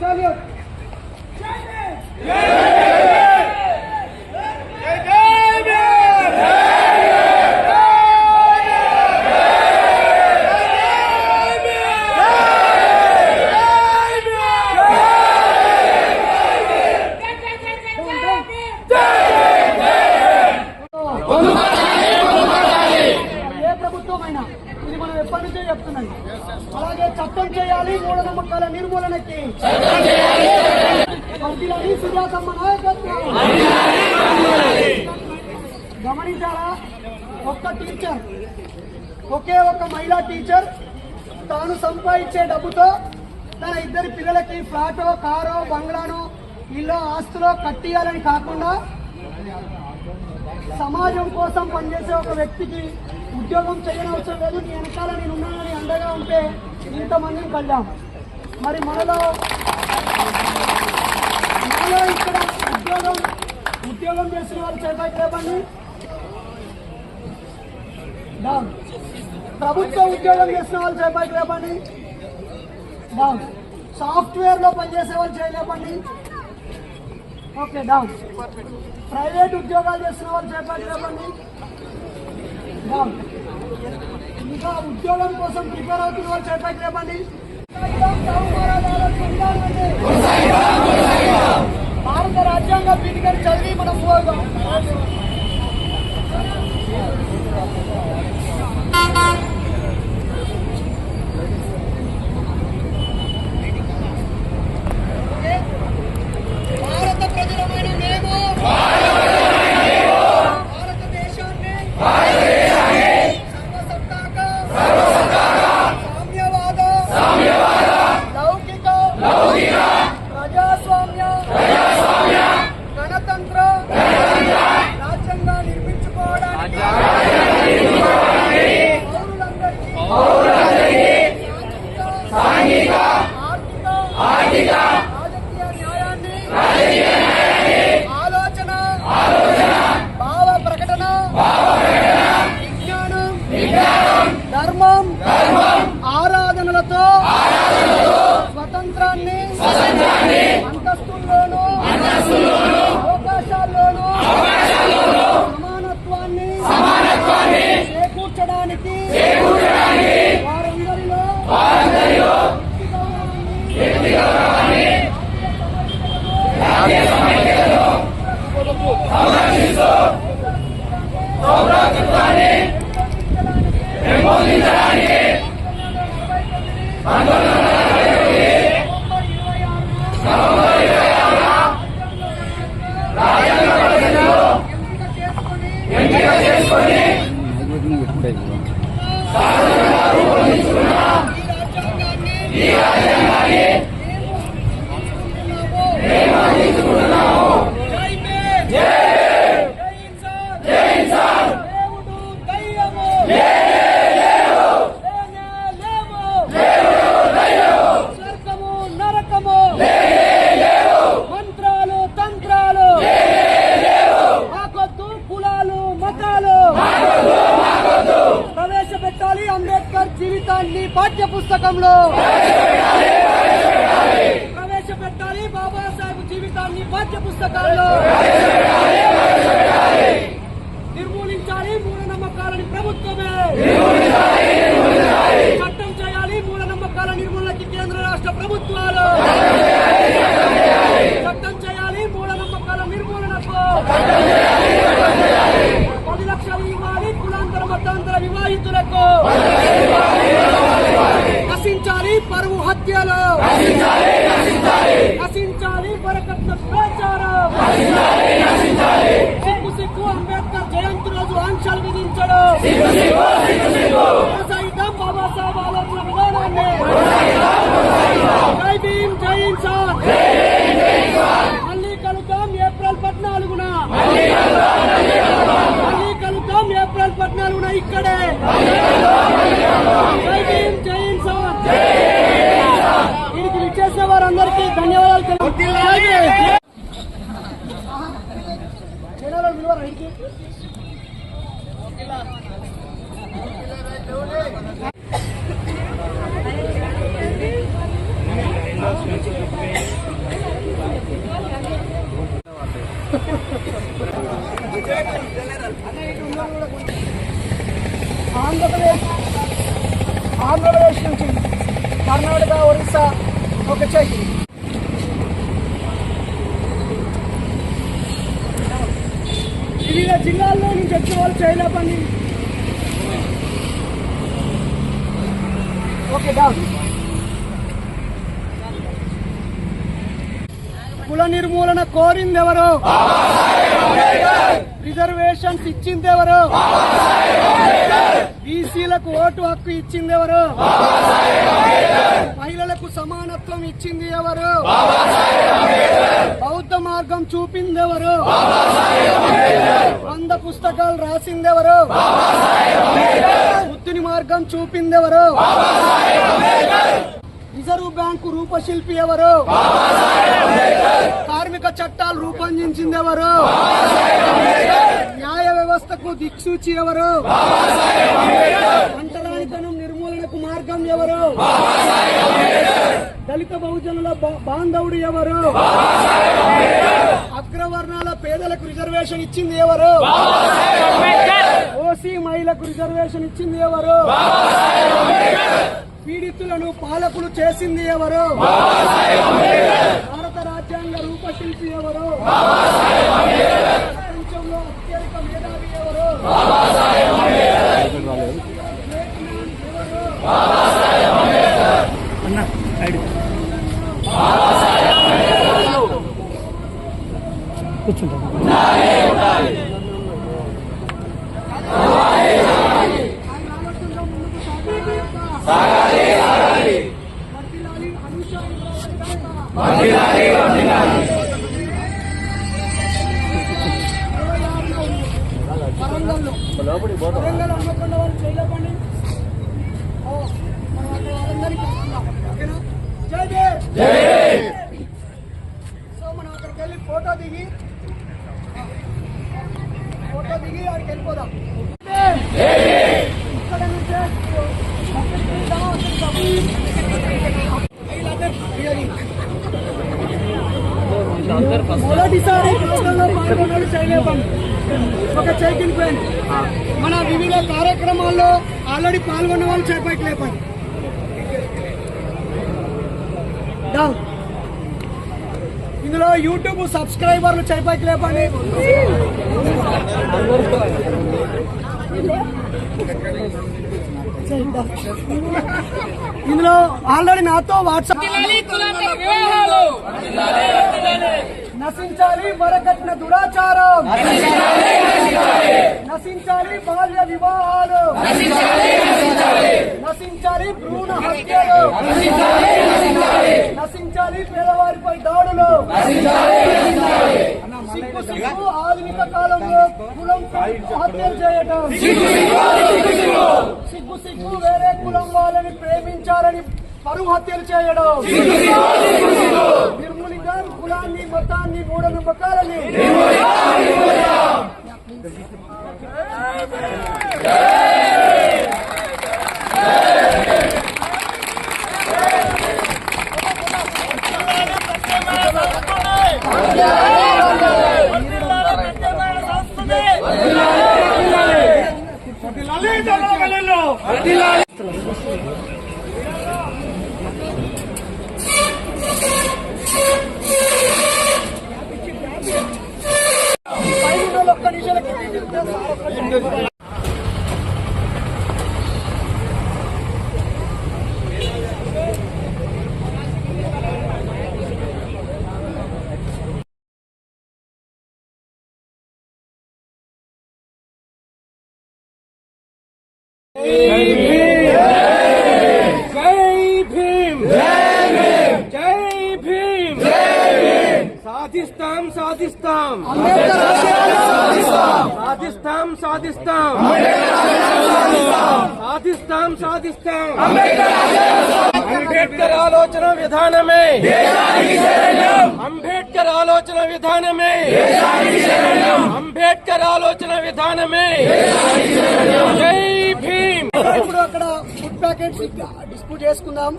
Sen yok. Gelme! Gelme! Sujathamma నాయకత్వం గమనించాలా ఒక్క teacher ఒకే ఒక్క మహిళా టీచర్ తాను సంపాదించే డబ్బుతో తన ఇద్దరి పిల్లలకి ఫ్లాటో కారో బంగ్లానో ఇల్లు ఆస్తులో కట్టియాలని కాకుండా సమాజం కోసం పనిచేసే ఒక వ్యక్తికి ఉద్యోగం చేయనవసరం లేదు. నీ వెనకాల నేను ఉన్నానని అండగా ఉంటే ఇంతమందిని కళ్ళాం మరి మనలో మనలో ఇక్కడ ఉద్యోగం ఉద్యోగం చేసిన వాళ్ళు చేపట్టి లేపండి డౌన్ ప్రభుత్వ ఉద్యోగం చేసిన వాళ్ళు చేపట్టి రేపండి డౌన్ సాఫ్ట్వేర్లో పనిచేసే వాళ్ళు చేయలేపండి ఓకే డౌన్ ప్రైవేట్ ఉద్యోగాలు చేస్తున్న వాళ్ళు చేపట్టి రేపండి డౌన్ ఇంకా ఉద్యోగం కోసం ప్రిపేర్ అవుతున్న వాళ్ళు చేపట్టి రేపండి రాజ్యాంగ పీఠికని చదివి మనం పోదాం doing a thing. పుస్తకంలో ప్రవేశపెట్టాలి బాబాసాహెబ్ జీవితాన్ని పాఠ్య పుస్తకాల్లో నిర్మూలించాలి మూఢనమ్మకాలని ప్రభుత్వమే చట్టం చేయాలి మూఢనమ్మకాల నిర్మూలనకి కేంద్ర రాష్ట్ర ప్రభుత్వాలు చట్టం చేయాలి మూఢనమ్మకాల నిర్మూలనకు పరువు హత్యలు నశించాలి బరకట్ల ప్రచారం. సిక్కు సిక్కు అంబేద్కర్ జయంతి రోజు ఆంక్షలు విధించడం. వివిధ జిల్లాల్లో నుంచి వచ్చిన వాళ్ళు చేయలేపండి ఓకే డౌన్. కుల నిర్మూలన కోరింది రిజర్వేషన్స్ ఇచ్చింది ఎవరు బీసీలకు ఓటు హక్కు ఇచ్చింది ఎవరు మహిళలకు సమానత్వం ఇచ్చింది ఎవరు? బౌద్ధ మార్గం చూపింది ఎవరు వంద పుస్తకాలు రాసింది ఎవరు బుద్ధుని మార్గం చూపింది ఎవరు రిజర్వ్ బ్యాంకు రూపశిల్పి ఎవరు? కార్మిక చట్టాలు రూపొందించింది ఎవరు? న్యాయ వ్యవస్థకు దిక్సూచి ఎవరు? అంటరానితనం నిర్మూలనకు మార్గం ఎవరు? దళిత బహుజనుల బాంధవుడు ఎవరు? అగ్రవర్ణాల పేదలకు రిజర్వేషన్ ఇచ్చింది ఎవరు? ఓసీ మహిళకు రిజర్వేషన్ ఇచ్చింది ఎవరు? పీడితులను పాలకులు చేసింది ఎవరు? భారత రాజ్యాంగ రూపశిల్పి ఎవరు? ప్రపంచంలో అత్యధిక మేధావి ఎవరు? వర్ధిల్లాలి మొదటిసారి ప్రోగ్రాంలో పాల్గొన్నాడు శైలేపం ఒక చైకిన్ పెన్ మన వివిధ కార్యక్రమాల్లో ఆల్రెడీ పాల్గొన్న వాళ్ళు చేపట్టి లేపండి ఇందులో యూట్యూబ్ సబ్స్క్రైబర్లు చేపట్టి లేపండి ఇందులో ఆల్రెడీ నాతో వాట్సాప్ నశించాలి వరకట్న దురాచారం. నశించాలి బాల్య వివాహాలు. నశించాలి భ్రూణ హత్యలు. నశించాలి పేదవారిపై దాడులు. సిగ్గు సిగ్గు ఆధునిక కాలంలో కులం హత్యలు చేయటం. సిగ్గు సిగ్గు వేరే కులం వాళ్ళని ప్రేమించాలని పరువు హత్యలు చేయడం. ಗೂಡನ್ನು ಮಕ್ಕಳಲ್ಲಿ Thank you. సాధిస్తాం. సాధిస్తాం సాధిస్తాం. సాధిస్తాం. అంబేద్కర్ ఆలోచన విధానమే. అంబేద్కర్ ఆలోచన విధానమే. అంబేద్కర్ ఆలోచన విధానమే. జై భీమ్. ఇప్పుడు అక్కడ ఫుడ్ ప్యాకెట్స్ డిస్ప్యూట్ చేసుకుందాం.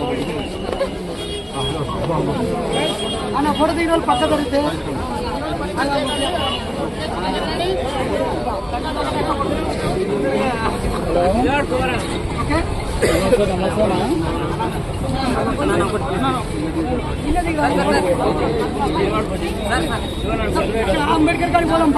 ಅಂಬೇಡ್ಕರ್ ಕಡೆ ಹೋದಮ್ಮ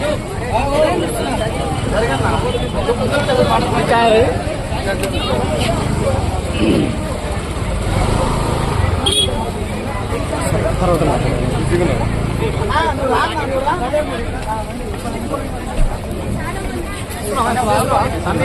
మీద అన్న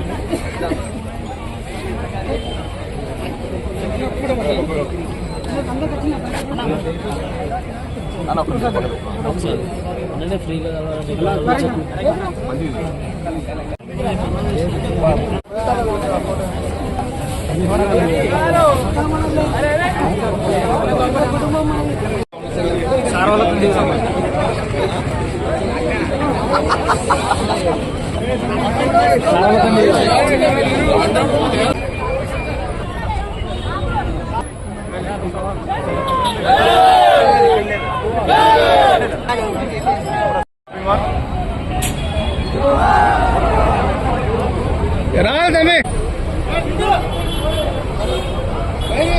పక్క దొరికితే సార్ వాళ్ళకి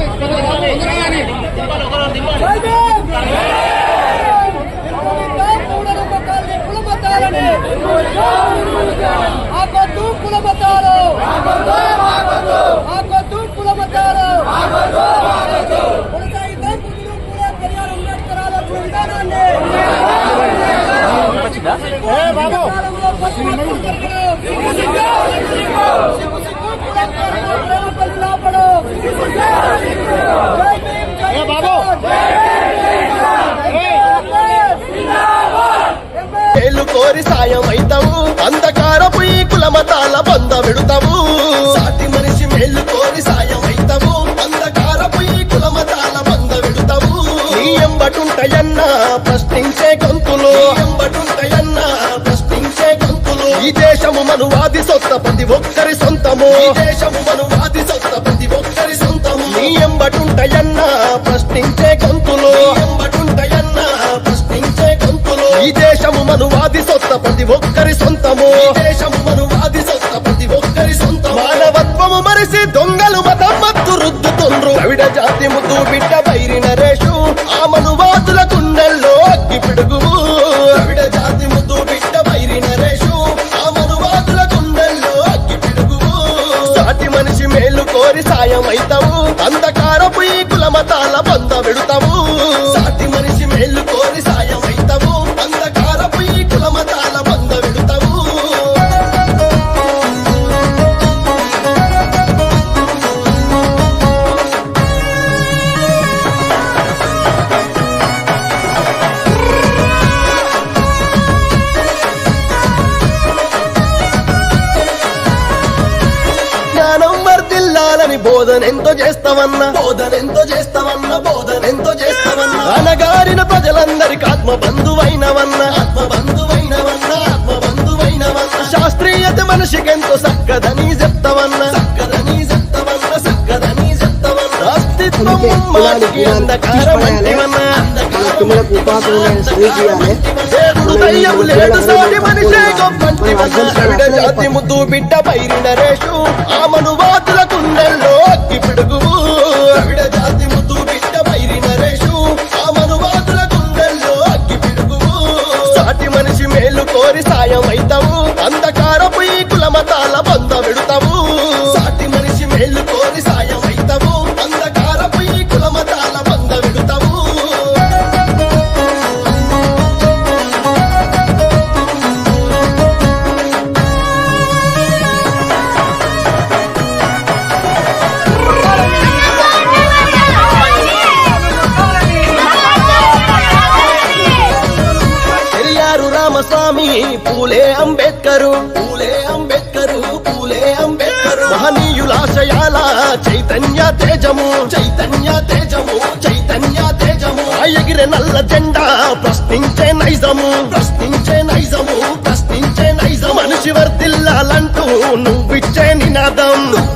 గారికి పోదాం బాబు ఆకొద్దు కాలంలో కోరి సాయం అయితాము అంధకారపు ఈ కుల మతాల బంద విడుతాము సాటి మనిషి మేలు కోరి సాయం అయితాము అంధకారపు ఈ కుల మతాల బంద విడుతాము నీ ఎంబటుంటయన్నా ప్రశ్నించే కొంత సొంత ప్రతి ఒక్కరి సొంతము. దేశము మనువాది సొంత ప్రతి ఒక్కరి సొంతము. నీ ఎంబటుంటయన్నా ప్రశ్నించే గొంతులు. ఎంబటుంటయన్నా ప్రశ్నించే గొంతులు. ఈ దేశము మనువాది సొంత ప్రతి ఒక్కరి సొంతము. దేశము మనువాది సొంత ప్రతి ఒక్కరి సొంత మానవత్వము మరిసి దొంగలు మతం మత్తు రుద్దుతుండ్రు. ద్రవిడ జాతి ముద్దు బిడ్డ బైరి నరేషు. మేలు కోరి సాయం అవుతావు అంధకారపు ఈ కులమతాల బంధ పెడతావు. సాటి మనిషి మేలు కోరి సాయం చేస్తావన్న బోధనెంతో చేస్తావన్న బోధనెంతో చేస్తావన్న అనగారిన ప్రజలందరికి ఆత్మ బంధువైనవన్న ఆత్మ బంధువైనవన్న ఆత్మ బంధువైనవన్న శాస్త్రీయత మనిషికెంతో సక్కదని చెప్తావన్న సక్కదని చెప్తావన్న సక్కదని చెప్తావన్న అస్తిత్వం అందుకే కులాలు మాటికి కులాలు అంధకారం తీసిపడేయాలి. వంటివన్న మన తుమ్ములకు ఉపాసన స్వీకరియాలి దేవుడు దయ్యం లేడు సాటి మనిషే గొప్పంటివన్న ఆవిడ జాతి ముద్దు బిడ్డ పైరి నరేషు ఆమను వాతుల కుండల్లో చైతన్య తేజము చైతన్య తేజము చైతన్య తేజము. ఎగిరే నల్ల జెండా ప్రశ్నించే నైజము ప్రశ్నించే నైజము ప్రశ్నించే నైజం మనిషి వర్దిల్లాలంటూ నువ్విచ్చే నినాదం. నువ్వు